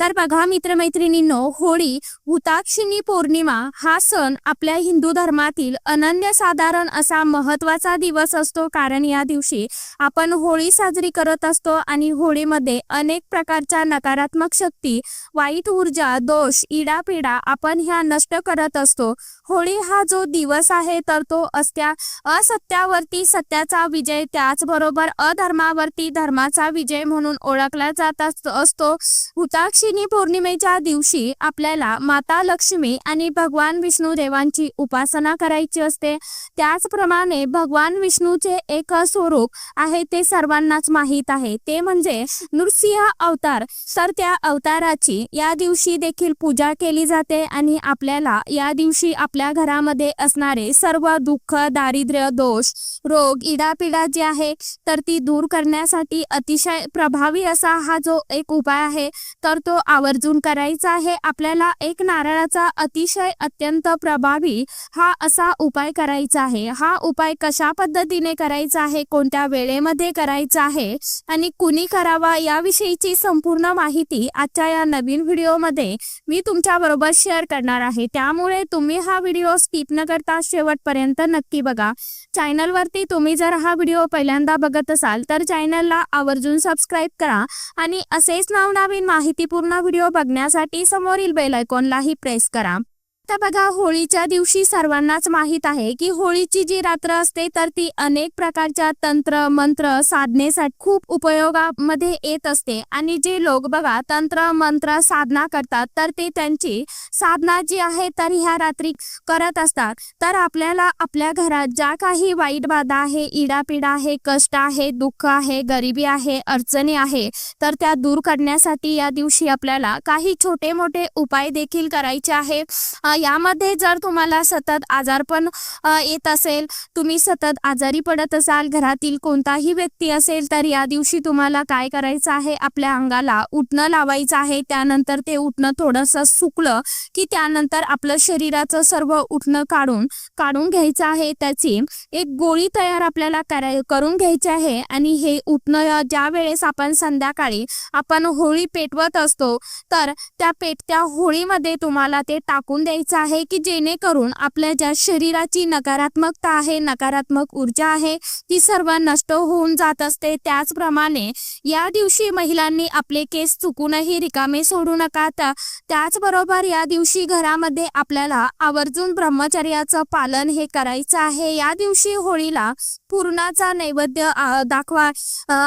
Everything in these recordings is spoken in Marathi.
तर बघा मित्रमैत्रिणींनो होळी हुताक्षिणी पौर्णिमा हा सण आपल्या हिंदू धर्मातील अनन्यसाधारण असा महत्त्वाचा दिवस असतो. कारण या दिवशी आपण होळी साजरी करत असतो आणि होळीमध्ये अनेक प्रकारच्या नकारात्मक शक्ती वाईट ऊर्जा दोष इडापिडा आपण ह्या नष्ट करत असतो. होळी हा जो दिवस आहे तर तो असत्या असत्यावरती सत्याचा विजय त्याचबरोबर अधर्मावरती धर्माचा विजय म्हणून ओळखला जात असतो. हुताक्षिणी पौर्णिमेच्या दिवशी आपल्याला माता लक्ष्मी आणि भगवान विष्णू देवांची उपासना करायची असते. त्याचप्रमाणे भगवान विष्णूचे एक स्वरूप आहे ते सर्वांनाच माहीत आहे. ते म्हणजे नृसिंह अवतार. तर त्या अवताराची या दिवशी देखील पूजा केली जाते आणि आपल्याला या दिवशी आपल्या घरामध्ये असणारे सर्व दुःख दारिद्र्य दोष रोग इडापिडा जे आहे तर ती दूर करण्यासाठी अतिशय प्रभावी असा हा जो एक उपाय आहे तर तो आवर्जून करायचा आहे. आपल्याला एक नारळाचा अतिशय अत्यंत प्रभावी हा असा उपाय करायचा आहे. हा उपाय कशा पद्धतीने करायचा आहे कोणत्या वेळेमध्ये करायचा आहे आणि कुणी करावा याविषयीची संपूर्ण माहिती आजच्या या नवीन व्हिडिओमध्ये मी तुमच्या बरोबर शेअर करणार आहे. त्यामुळे तुम्ही हा व्हिडिओ स्किप न करता शेवटपर्यंत नक्की बघा. चॅनलवरती तुम्ही जर हा व्हिडिओ पहिल्यांदा बघत असाल तर चॅनलला आवर्जून सबस्क्राईब करा आणि असेच नवनवीन माहितीपूर्ण व्हिडिओ बघण्यासाठी समोरील बेल आयकॉनलाही प्रेस करा. तर बघा होळीच्या दिवशी सर्वांनाच माहीत आहे की होळीची जी रात्र असते तर ती अनेक प्रकारच्या तंत्र मंत्र साधनेसाठी खूप उपयोगामध्ये येत असते. आणि जे लोक बघा तंत्र मंत्र साधना करतात तर ते त्यांची साधना जी आहे तर ह्या रात्री करत असतात. तर आपल्याला आपल्या घरात ज्या काही वाईट बाधा आहे इडापिडा आहे कष्ट आहे दुःख आहे गरिबी आहे अडचणी आहे तर त्या दूर करण्यासाठी या दिवशी आपल्याला काही छोटे मोठे उपाय देखील करायचे आहे यामध्ये जर तुम्हाला सतत आजारपण येत असेल तुम्ही सतत आजारी पडत असाल घरातील कोणताही व्यक्ती असेल तर या दिवशी तुम्हाला काय करायचं आहे? आपल्या अंगाला उठणं लावायचं आहे. त्यानंतर ते उठणं थोडंसं सुकलं की त्यानंतर आपलं शरीराचं सर्व उठणं काढून काढून घ्यायचं आहे. त्याची एक गोळी तयार आपल्याला कराय करून घ्यायची आहे. आणि हे उठणं ज्या वेळेस आपण संध्याकाळी आपण होळी पेटवत असतो तर त्या पेटत्या होळीमध्ये तुम्हाला ते टाकून द्यायचं आहे की जेणेकरून आपल्या ज्या शरीराची नकारात्मकता आहे नकारात्मक ऊर्जा आहे ती सर्व नष्ट होऊन जात असते. त्याचप्रमाणे या दिवशी महिलांनी आपले केस चुकूनही रिकामे सोडू नका. तर त्याचबरोबर या दिवशी घरामध्ये आपल्याला आवर्जून ब्रह्मचर्याचं पालन हे करायचं आहे. या दिवशी होळीला पूर्णाचा नैवेद्य दाखवा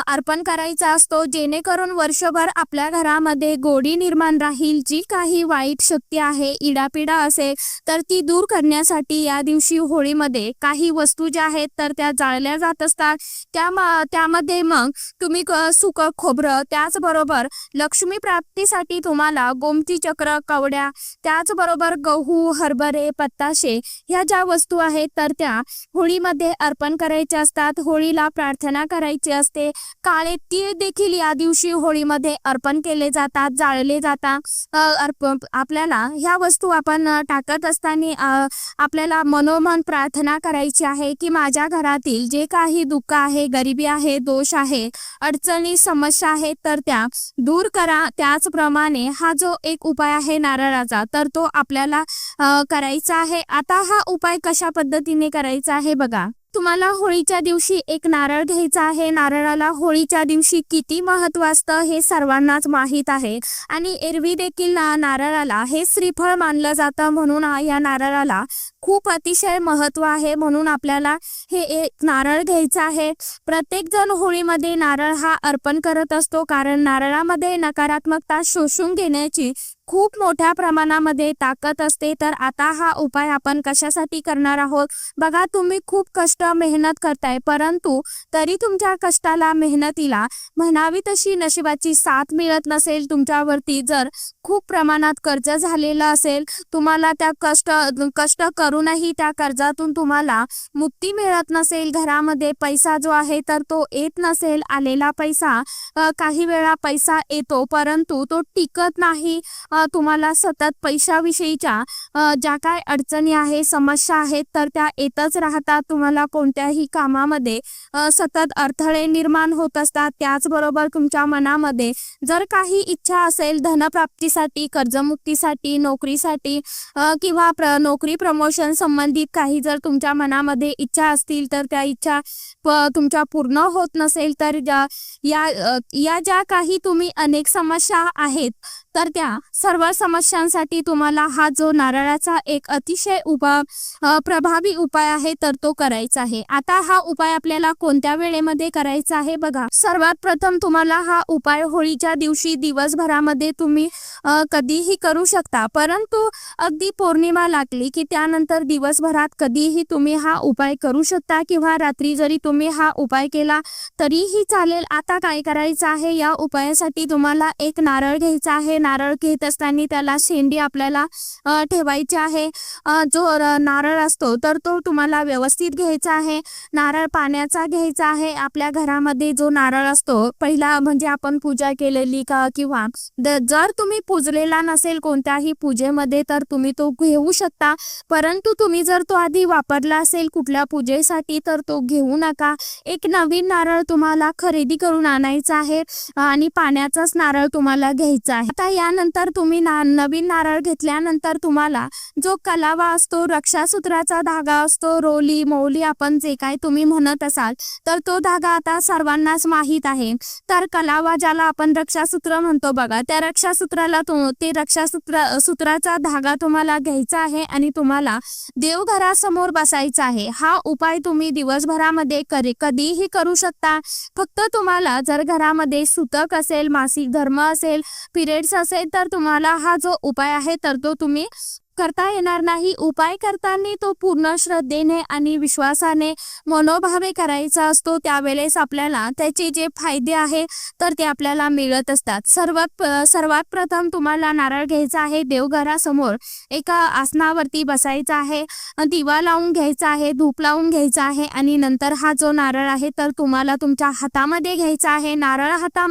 अर्पण करायचा असतो. जेणेकरून वर्षभर आपल्या घरामध्ये गोडी निर्माण राहील जी काही वाईट शक्ती आहे इडापिडा असेल तर ती दूर करण्यासाठी या दिवशी होळीमध्ये काही वस्तू ज्या आहेत तर त्या जाळल्या जात असतात. त्या त्यामध्ये मग तुम्ही क- सुकं खोबरं त्याचबरोबर लक्ष्मी प्राप्तीसाठी तुम्हाला गोमती चक्र कवड्या त्याचबरोबर गहू हरभरे पत्ताशे ह्या ज्या वस्तू आहेत तर त्या होळीमध्ये अर्पण करायच्या असतात. होळीला प्रार्थना करायची असते. काळे तीळ देखील या दिवशी होळीमध्ये अर्पण केले जातात जाळले जातात. अर्प आपल्याला ह्या वस्तू आपण टाकत असताना आपल्याला मनोमन प्रार्थना करायची आहे की माझ्या घरातील जे काही दुःख आहे गरिबी आहे दोष आहे अडचणी समस्या आहेत तर त्या दूर करा. त्याचप्रमाणे हा जो एक उपाय आहे नारळाचा तर तो आपल्याला करायचा आहे. आता हा उपाय कशा पद्धतीने करायचा आहे बघा. तुम्हाला होळीच्या दिवशी एक नारळ घ्यायचा आहे. नारळाला होळीच्या दिवशी किती महत्त्व असतं हे सर्वांनाच माहीत आहे. आणि एरवी देखील ना- नारळाला हे श्रीफळ मानलं जातं म्हणून या नारळाला खूप अतिशय महत्त्व आहे म्हणून आपल्याला हे एक नारळ घ्यायचं आहे. प्रत्येक जण होळीमध्ये नारळ हा अर्पण करत असतो कारण नारळामध्ये नकारात्मकता शोषून घेण्याची खूप मोठ्या प्रमाणामध्ये ताकद असते. तर आता हा उपाय आपण कशासाठी करणार आहोत? बघा तुम्ही खूप कष्ट मेहनत करताय परंतु तरी तुमच्या कष्टाला मेहनतीला म्हणावी तशी नशिबाची साथ मिळत नसेल. तुमच्यावरती जर खूप प्रमाणात कर्ज झालेलं असेल तुम्हाला त्या कष्ट कष्ट कर करूनही त्या कर्जातून तुम्हाला मुक्ती मिळत नसेल घरामध्ये पैसा जो आहे तर तो येत नसेल आलेला पैसा काही वेळा पैसा येतो परंतु तो टिकत नाही तुम्हाला सतत पैशाविषयीच्या ज्या काय अडचणी आहे समस्या आहेत तर त्या येतच राहतात. तुम्हाला कोणत्याही कामामध्ये सतत अडथळे निर्माण होत असतात. त्याचबरोबर तुमच्या मनामध्ये जर काही इच्छा असेल धनप्राप्तीसाठी कर्जमुक्तीसाठी नोकरीसाठी किंवा प्र नोकरी प्रमोशन संबंधित काही जर तुमच्या मनामध्ये इच्छा असतील तर त्या इच्छा तुमच्या पूर्ण होत नसेल तर या या ज्या काही तुम्ही अनेक समस्या आहेत तर त्या सर्व समस्यांसाठी तुम्हाला हा जो नारळाचा एक अतिशय उपा प्रभावी उपाय आहे तर तो करायचा आहे. आता हा उपाय आपल्याला कोणत्या वेळेमध्ये करायचा आहे बघा. सर्वात प्रथम तुम्हाला हा उपाय होळीच्या दिवशी दिवसभरामध्ये तुम्ही कधीही करू शकता. परंतु अगदी पौर्णिमा लागली की त्यानंतर दिवसभरात कधीही तुम्ही हा उपाय करू शकता किंवा रात्री जरी तुम्ही हा उपाय केला तरीही चालेल. आता काय करायचं आहे? या उपायासाठी तुम्हाला एक नारळ घ्यायचा आहे. नारळ घेत असताना त्याला शेंडी आपल्याला ठेवायची आहे. जो नारळ असतो तर तो तुम्हाला व्यवस्थित घ्यायचा आहे. नारळ पाण्याचा घ्यायचा आहे. आपल्या घरामध्ये जो नारळ असतो पहिला म्हणजे आपण पूजा केलेली का किंवा जर तुम्ही पूजलेला नसेल कोणत्याही पूजेमध्ये तर तुम्ही तो घेऊ शकता. परंतु तुम्ही जर तो आधी वापरला असेल कुठल्या पूजेसाठी तर तो घेऊ नका. एक नवीन नारळ तुम्हाला खरेदी करून आणायचा आहे आणि पाण्याचाच नारळ तुम्हाला घ्यायचा आहे. आता यानंतर तुम्ही ना नवीन नारळ घेतल्यानंतर तुम्हाला जो कलावा असतो रक्षासूत्राचा धागा असतो रोली मौली आपण जे काय तुम्ही म्हणत असाल तर तो धागा आता सर्वांनाच माहीत आहे. तर कलावा ज्याला आपण रक्षासूत्र म्हणतो बघा त्या रक्षासूत्राला ते रक्षासूत्र सूत्राचा धागा तुम्हाला घ्यायचा आहे आणि तुम्हाला देवघरासमोर बसायचा आहे. हा उपाय तुम्ही दिवसभरामध्ये करे कधीही करू शकता. फक्त तुम्हाला जर घरामध्ये सुतक असेल मासिक धर्म असेल पिरियड्स असेल तर तुम्हाला हा जो उपाय आहे तर तो तुम्ही करता येणार नाही. उपाय करताना तो पूर्ण श्रद्धेने आणि विश्वासाने मनोभावे करायचा असतो. त्यावेळेस आपल्याला त्याचे जे फायदे आहे तर ते आपल्याला मिळत असतात. सर्वात सर्वात प्रथम तुम्हाला नारळ घ्यायचा आहे. देवघरासमोर एका आसनावरती बसायचा आहे. दिवा लावून घ्यायचा आहे धूप लावून घ्यायचा आहे आणि नंतर हा जो नारळ आहे तर तुम्हाला तुमच्या हातामध्ये घ्यायचा आहे. नारळ हाता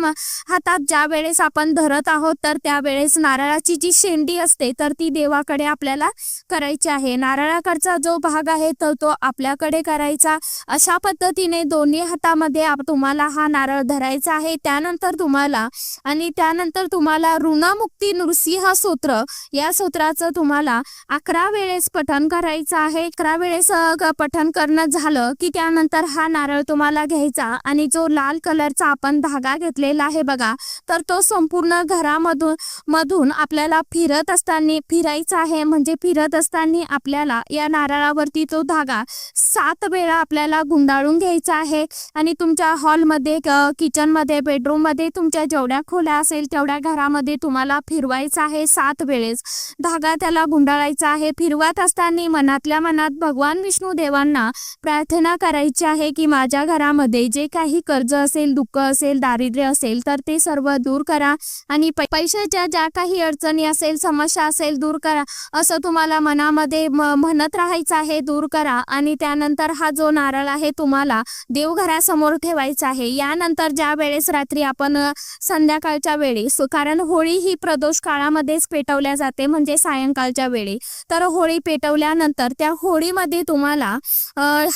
हातात ज्या वेळेस आपण धरत आहोत तर त्यावेळेस नारळाची जी शेंडी असते तर ती देवाकडे आपल्याला करायची आहे. नारळाकडचा जो भाग आहे तर तो आपल्याकडे करायचा. अशा पद्धतीने दोन्ही हातामध्ये तुम्हाला हा नारळ धरायचा आहे. त्यानंतर तुम्हाला आणि त्यानंतर तुम्हाला ऋणमुक्ती नृसिंह सूत्र. या सूत्राचं तुम्हाला अकरा वेळेस पठण करायचं आहे. अकरा वेळेस पठन पठण करणं झालं की त्यानंतर हा नारळ तुम्हाला घ्यायचा आणि जो लाल कलरचा आपण धागा घेतलेला आहे बघा तर तो संपूर्ण घरामधून मधून आपल्याला फिरत असताना फिरायचा आहे. म्हणजे फिरत असताना आपल्याला या नारळावरती तो धागा सात वेळा आपल्याला गुंडाळून घ्यायचा आहे. आणि तुमच्या हॉलमध्ये किचनमध्ये बेडरूममध्ये तुमच्या जेवढ्या खोल्या असेल तेवढ्या घरामध्ये तुम्हाला फिरवायचा आहे सात वेळेस. धागा त्याला गुंडाळायचा आहे. फिरवत असताना मनातल्या मनात भगवान विष्णू देवांना प्रार्थना करायची आहे की माझ्या घरामध्ये जे काही कर्ज असेल दुःख असेल दारिद्र्य असेल तर ते सर्व दूर करा. आणि पैशाच्या ज्या काही अडचणी असेल समस्या असेल दूर करा. असं तुम्हाला मनामध्ये म्हणत राहायचं आहे दूर करा. आणि त्यानंतर हा जो नारळ आहे तुम्हाला देवघरासमोर ठेवायचा आहे. यानंतर ज्या वेळेस रात्री आपण संध्याकाळच्या वेळी कारण होळी ही प्रदोष काळामध्येच पेटवल्या जाते म्हणजे सायंकाळच्या वेळी. तर होळी पेटवल्यानंतर त्या होळीमध्ये तुम्हाला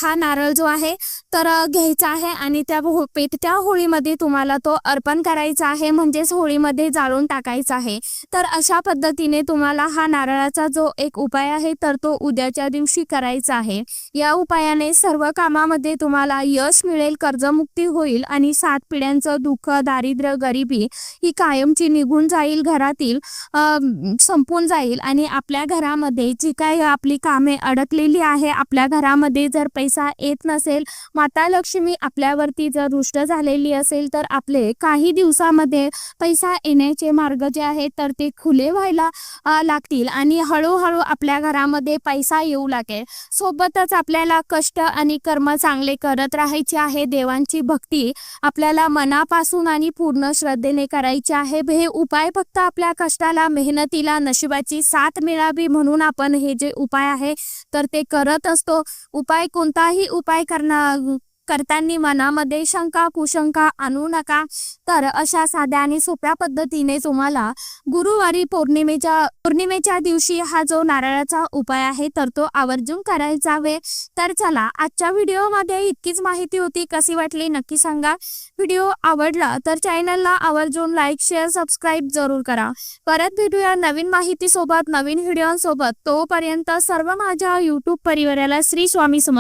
हा नारळ जो आहे तर घ्यायचा आहे. आणि त्या हो- पेटत्या होळीमध्ये तुम्हाला तो अर्पण करायचा आहे म्हणजेच होळीमध्ये जाळून टाकायचा आहे. तर अशा पद्धतीने तुम्हाला हा नारळाचा जो एक उपाय आहे तर तो उद्याच्या दिवशी करायचा आहे. या उपायाने सर्व कामामध्ये तुम्हाला यश मिळेल कर्जमुक्ती होईल आणि सात पिढ्यांचं दुःख दारिद्र्य गरिबी ही कायमची निघून जाईल घरातील संपून जाईल आणि आपल्या घरामध्ये जी काय आपली कामे अडकलेली आहे आपल्या घरामध्ये जर पैसा येत नसेल माता लक्ष्मी आपल्यावरती जर रुष्ट झालेली असेल तर आपले काही दिवसामध्ये पैसा येण्याचे मार्ग जे आहेत तर ते खुले व्हायला लागतील आणि हळूहळू आपल्या घरामध्ये पैसा येऊ लागेल. सोबतच आपल्याला कष्ट आणि कर्म चांगले करत राहायचे आहे. देवांची भक्ती आपल्याला मनापासून आणि पूर्ण श्रद्धेने करायची आहे. हे उपाय फक्त आपल्या कष्टाला मेहनतीला नशिबाची साथ मिळावी म्हणून आपण हे जे उपाय आहे तर ते करत असतो. उपाय कोणताही उपाय करणार करताना मनामध्ये शंका कुशंका आणू नका. तर अशा साध्या आणि सोप्या पद्धतीने तुम्हाला गुरुवारी पौर्णिमेच्या पौर्णिमेच्या दिवशी हा जो नारळाचा उपाय आहे तर तो आवर्जून करायचा वे तर चला आजच्या व्हिडिओमध्ये इतकीच माहिती होती. कशी वाटली नक्की सांगा. व्हिडिओ आवडला तर चॅनलला आवर्जून लाईक शेअर सबस्क्राईब जरूर करा. परत भेटूया नवीन माहिती सोबत नवीन व्हिडिओसोबत. तोपर्यंत सर्व माझ्या युट्यूब परिवाराला श्री स्वामी समर्थ